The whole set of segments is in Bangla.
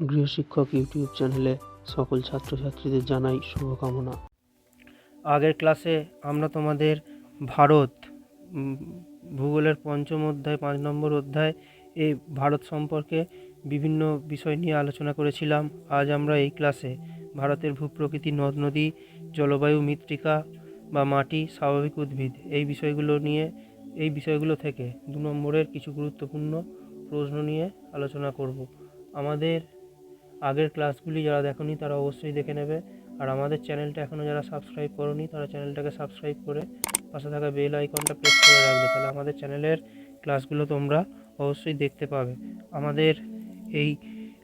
গৃহশিক্ষক ইউটিউব চ্যানেলে সকল ছাত্রছাত্রীদের জানাই শুভকামনা। আগের ক্লাসে আমরা তোমাদের ভারত ভূগোলের পঞ্চম অধ্যায়, পাঁচ নম্বর অধ্যায় এই ভারত সম্পর্কে বিভিন্ন বিষয় নিয়ে আলোচনা করেছিলাম। আজ আমরা এই ক্লাসে ভারতের ভূপ্রকৃতি নদ, নদী, জলবায়ু মৃত্তিকা বা মাটি, স্বাভাবিক উদ্ভিদ এই বিষয়গুলো নিয়ে, এই বিষয়গুলো থেকে দু নম্বরের কিছু গুরুত্বপূর্ণ প্রশ্ন নিয়ে আলোচনা করব। আমাদের আগের ক্লাসগুলি যারা দেখনি তারা অবশ্যই দেখে নেবে। আর আমাদের চ্যানেলটা এখনও যারা সাবস্ক্রাইব করনি তারা চ্যানেলটাকে সাবস্ক্রাইব করে পাশে থাকা বেল আইকনটা প্রেস করে রাখবে। তাহলে আমাদের চ্যানেলের ক্লাসগুলো তোমরা অবশ্যই দেখতে পাবে। আমাদের এই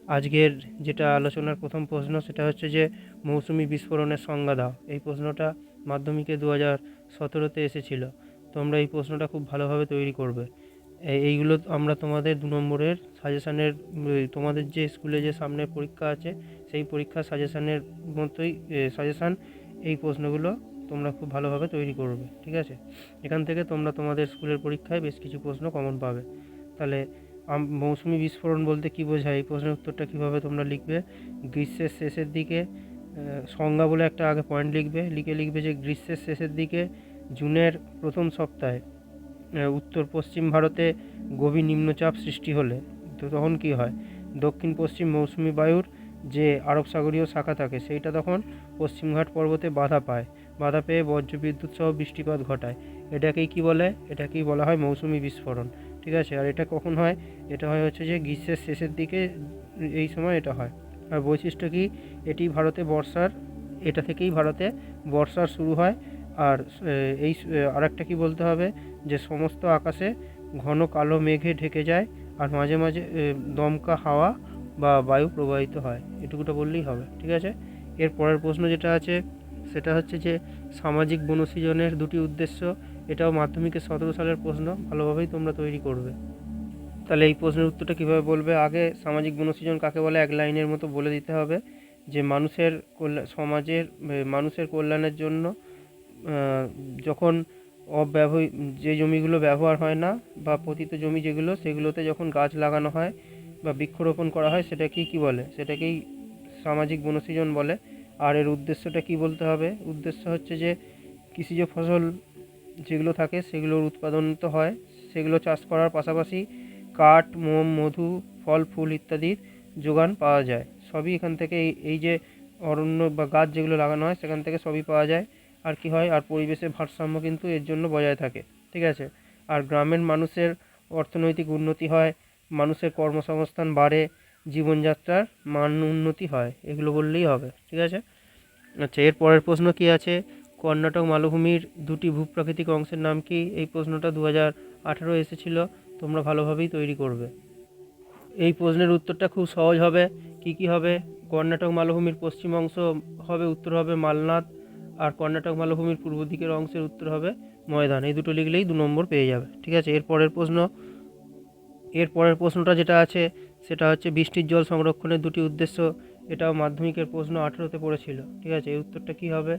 আজকের যেটা আলোচনার প্রথম প্রশ্ন সেটা হচ্ছে যে, মৌসুমি বিস্ফোরণের সংজ্ঞা দাও। এই প্রশ্নটা মাধ্যমিকে দু হাজার সতেরোতে এসেছিল। তোমরা এই প্রশ্নটা খুব ভালোভাবে তৈরি করবে। এইগুলো আমরা তোমাদের দু নম্বরের সাজেশানের তোমাদের যে স্কুলে যে সামনে পরীক্ষা আছে, সেই পরীক্ষার সাজেশানের মতোই সাজেশান এই প্রশ্নগুলো তোমরা খুব ভালোভাবে তৈরি করবে, ঠিক আছে? এখান থেকে তোমরা তোমাদের স্কুলের পরীক্ষায় বেশ কিছু প্রশ্ন কমন পাবে। তাহলে মৌসুমি বিস্ফোরণ বলতে কী বোঝায়? এই প্রশ্নের উত্তরটা কীভাবে তোমরা লিখবে? গ্রীষ্মের শেষের দিকে সংজ্ঞা বলে একটা আগে পয়েন্ট লিখবে। লিখে লিখবে যে গ্রীষ্মের শেষের দিকে জুনের প্রথম সপ্তাহে উত্তর পশ্চিম ভারতে গভীর নিম্নচাপ সৃষ্টি হলে, তো তখন কি হয়? দক্ষিণ পশ্চিম মৌসুমি বায়ুর যে আরব সাগরীয় শাখা থাকে, সেইটা তখন পশ্চিমঘাট পর্বতে বাধা পায়। বাধা পেয়ে বজ্রবিদ্যুৎ সহ বৃষ্টিপাত ঘটায়। এটাকেই কি বলে? এটাকেই বলা হয় মৌসুমি বিস্ফোরণ। ঠিক আছে? আর এটা কখন হয়? এটা হয় হচ্ছে যে গ্রীষ্মের শেষের দিকে, এই সময় এটা হয়। আর বৈশিষ্ট্য কি? এটি ভারতে বর্ষার, এটা থেকেই ভারতে বর্ষার শুরু হয়। আর এই আরেকটা কি বলতে হবে? যে সমস্ত আকাশে ঘন কালো মেঘে ঢেকে যায় আর মাঝে মাঝে দমকা হাওয়া বা বায়ু প্রবাহিত হয়। এটুকুটা বললেই হবে, ঠিক আছে? এর পরের প্রশ্ন যেটা আছে, সেটা হচ্ছে যে সামাজিক বনসৃজনের দুটি উদ্দেশ্য, এটাও মাধ্যমিকের সতেরো সালের প্রশ্ন, ভালোভাবেই তোমরা তৈরি করবে। তাহলে এই প্রশ্নের উত্তরটা কীভাবে বলবে? আগে সামাজিক বনসৃজন কাকে বলে? এক লাইনের মতো বলে দিতে হবে যে মানুষের কল্যাণ সমাজের মানুষের কল্যাণের জন্য যখন অব্যবহ যে জমিগুলো ব্যবহার হয় না বা পতিত জমি যেগুলো, সেগুলোতে যখন গাছ লাগানো হয় বা বৃক্ষরোপণ করা হয়, সেটাকেই কি বলে? সেটাকেই সামাজিক বনসৃজন বলে। আর এর উদ্দেশ্যটা কি বলতে হবে? উদ্দেশ্য হচ্ছে যে, কৃষিজ ফসল যেগুলো থাকে, সেগুলোর উৎপাদন তো হয়। সেগুলো চাষ করার পাশাপাশি কাঠ, মোম, মধু, ফল, ফুল ইত্যাদির যোগান পাওয়া যায়। সবই এখান থেকে এই যে অরণ্য বা গাছ যেগুলো লাগানো হয়, সেখান থেকে সবই পাওয়া যায়। আর কি হয়, আর পরিবেশের ভারসাম্য কিন্তু এর জন্য বজায় থাকে, ঠিক আছে? আর গ্রামের মানুষের অর্থনৈতিক উন্নতি হয়, মানুষের কর্মসংস্থান বাড়ে, জীবনযাত্রার মান উন্নতি হয়, এগুলো বললেই হবে, ঠিক আছে? আচ্ছা এর পরের প্রশ্ন কি আছে? কর্ণাটক মালভূমির দুটি ভূপ্রাকৃতিক অংশের নাম কি? এই প্রশ্নটা দু হাজার আঠেরো এসেছিল, তোমরা ভালোভাবেই তৈরি করবে। এই প্রশ্নের উত্তরটা খুব সহজ হবে, কি কি হবে? কর্ণাটক মালভূমির পশ্চিম অংশ হবে, উত্তর হবে মালনাদ আর কর্ণাটক মালভূমির পূর্ব দিকের অংশের উত্তর হবে ময়দান। এই দুটো লিখলেই দু নম্বর পেয়ে যাবে, ঠিক আছে? এর পরের প্রশ্ন, এর পরের প্রশ্নটা যেটা আছে, সেটা হচ্ছে বৃষ্টির জল সংরক্ষণের দুটি উদ্দেশ্য। এটাও মাধ্যমিকের প্রশ্ন আঠেরোতে পড়েছিল, ঠিক আছে? এই উত্তরটা কী হবে?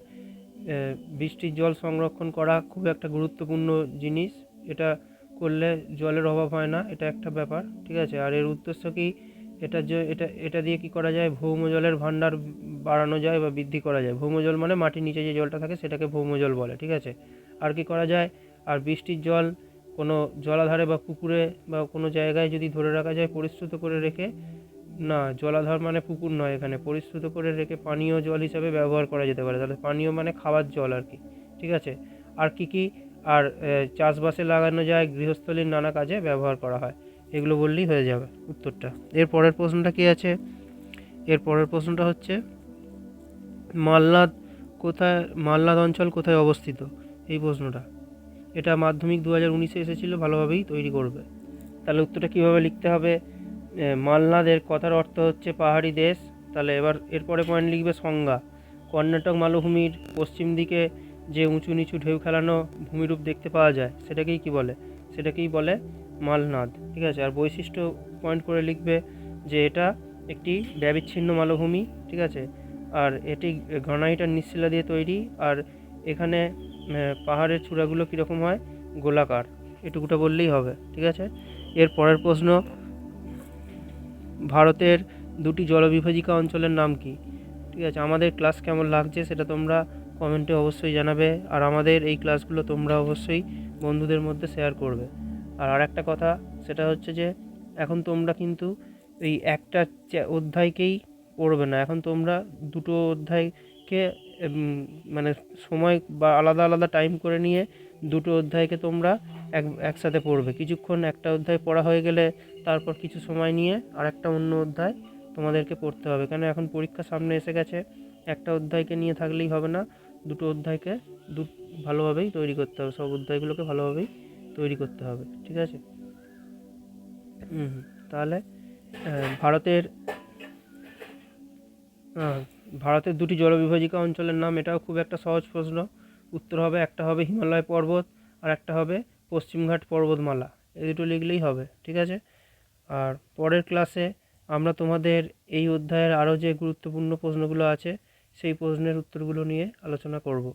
বৃষ্টির জল সংরক্ষণ করা খুব একটা গুরুত্বপূর্ণ জিনিস। এটা করলে জলের অভাব হয় না, এটা একটা ব্যাপার, ঠিক আছে? আর এর উদ্দেশ্য কি? এটা যে, এটা এটা দিয়ে কি করা যায়? ভৌম জলের ভাণ্ডার বাড়ানো যায় বা বৃদ্ধি করা যায়। ভৌম জল মানে মাটির নিচে যে জলটা থাকে সেটাকে ভৌম জল বলে, ঠিক আছে? আর কি করা যায়? আর বৃষ্টির জল কোনো জলাধারে বা পুকুরে বা কোনো জায়গায় যদি ধরে রাখা যায় পরিশ্রুত করে রেখে, না, জলাধার মানে পুকুর নয় এখানে। পরিশ্রুত করে রেখে পানীয় জল হিসাবে ব্যবহার করা যেতে পারে। তাহলে পানীয় মানে খাবার জল আর কি, ঠিক আছে? আর কি কি? আর চাষবাসে লাগানো যায়, গৃহস্থলীর নানা কাজে ব্যবহার করা হয়। এগুলো বললেই হয়ে যাবে উত্তরটা। এর পরের প্রশ্নটা কি আছে? এর পরের প্রশ্নটা হচ্ছে মালনাদ কোথায় মালনাদ অঞ্চল কোথায় অবস্থিত? এই প্রশ্নটা। এটা মাধ্যমিক দু হাজার উনিশে এসেছিল ভালোভাবেই তৈরি করবে। তাহলে উত্তরটা কীভাবে লিখতে হবে? এ, মালনাদের কথার অর্থ হচ্ছে পাহাড়ি দেশ। তাহলে এবার এরপরে পয়েন্ট লিখবে সংজ্ঞা। কর্ণাটক মালভূমির পশ্চিম দিকে যে উঁচু নিচু ঢেউ খেলানো ভূমিরূপ দেখতে পাওয়া যায় সেটাকেই কি বলে? সেটাকেই বলে মালনাদ, ঠিক আছে? আর বৈশিষ্ট্য পয়েন্ট করে লিখবে যে এটা একটি ব্যবিচ্ছিন্ন মালভূমি, ঠিক আছে? আর এটি গ্রানাইট নিশ্চিলা দিয়ে তৈরি, আর এখানে পাহাড়ের চূড়াগুলো কীরকম হয়? গোলাকার। এটুকুটা বললেই হবে, ঠিক আছে? এর পরের প্রশ্ন, ভারতের দুটি জলবিভাজিকা অঞ্চলের নাম কি? ঠিক আছে, আমাদের ক্লাস কেমন লাগছে সেটা তোমরা কমেন্টে অবশ্যই জানাবে, আর আমাদের এই ক্লাসগুলো তোমরা অবশ্যই বন্ধুদের মধ্যে শেয়ার করবে। আর আরেকটা কথা, সেটা হচ্ছে যে, এখন তোমরা কিন্তু এই একটা অধ্যায়কেই পড়বে না। এখন তোমরা দুটো অধ্যায়কে মানে সময় বা আলাদা আলাদা টাইম করে নিয়ে দুটো অধ্যায়কে তোমরা এক, একসাথে পড়বে। কিছুক্ষণ একটা অধ্যায় পড়া হয়ে গেলে তারপর কিছু সময় নিয়ে আরেকটা অন্য অধ্যায় তোমাদেরকে পড়তে হবে। কেন এখন পরীক্ষা সামনে এসে গেছে, একটা অধ্যায়কে নিয়ে থাকলেই হবে না, দুটো অধ্যায়কে দু, ভালোভাবেই তৈরি করতে হবে। সব অধ্যায়গুলোকে ভালোভাবেই তৈরি করতে হবে, ঠিক আছে। তাহলে ভারতের ভারতের দুটি জলবিভাজিকা অঞ্চলের নাম, এটাও খুব একটা সহজ প্রশ্ন। উত্তর হবে, একটা হবে হিমালয় পর্বত, আর একটা হবে পশ্চিমঘাট পর্বতমালা। এই দুটো লিখলেই হবে, ঠিক আছে? আর পরের ক্লাসে আমরা তোমাদের এই অধ্যায়ের আরও যে গুরুত্বপূর্ণ প্রশ্নগুলো আছে, সেই প্রশ্নের উত্তরগুলো নিয়ে আলোচনা করব।